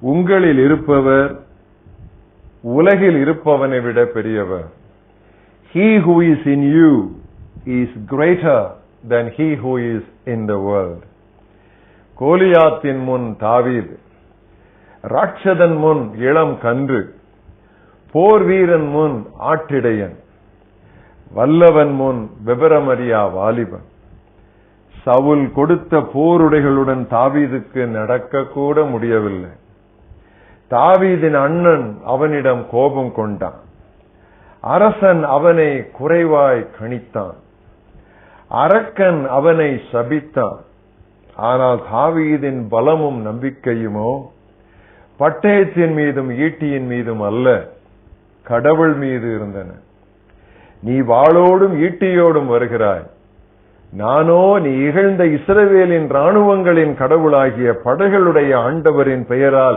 உங்களில் இருப்பவர் உலகில் இருப்பவனை விட பெரியவர். He who is in you is greater than he who is in the world. கோலியாத்தின் முன் தாவீது ராட்சதன் முன் இளம் கன்று போர் வீரன் முன் ஆட்டிடையன் வல்லவன் முன் விபரமறியா வாலிபன். சவுல் கொடுத்த போருடைகளுடன் தாவீதுக்கு நடக்கக்கூட முடியவில்லை. தாவீதின் அண்ணன் அவனிடம் கோபம் கொண்டான். அரசன் அவனை குறைவாய் கணித்தான். அரக்கன் அவனை சபித்தான். ஆனால் தாவீதின் பலமும் நம்பிக்கையுமோ பட்டயத்தின் மீதும் ஈட்டியின் மீதும் அல்ல கடவுள் மீது இருந்தன. நீ வாளோடும் ஈட்டியோடும் வருகிறாய். நானோ நீ இகழ்ந்த இஸ்ரவேலின் ராணுவங்களின் கடவுளாகிய படைகளுடைய ஆண்டவரின் பெயரால்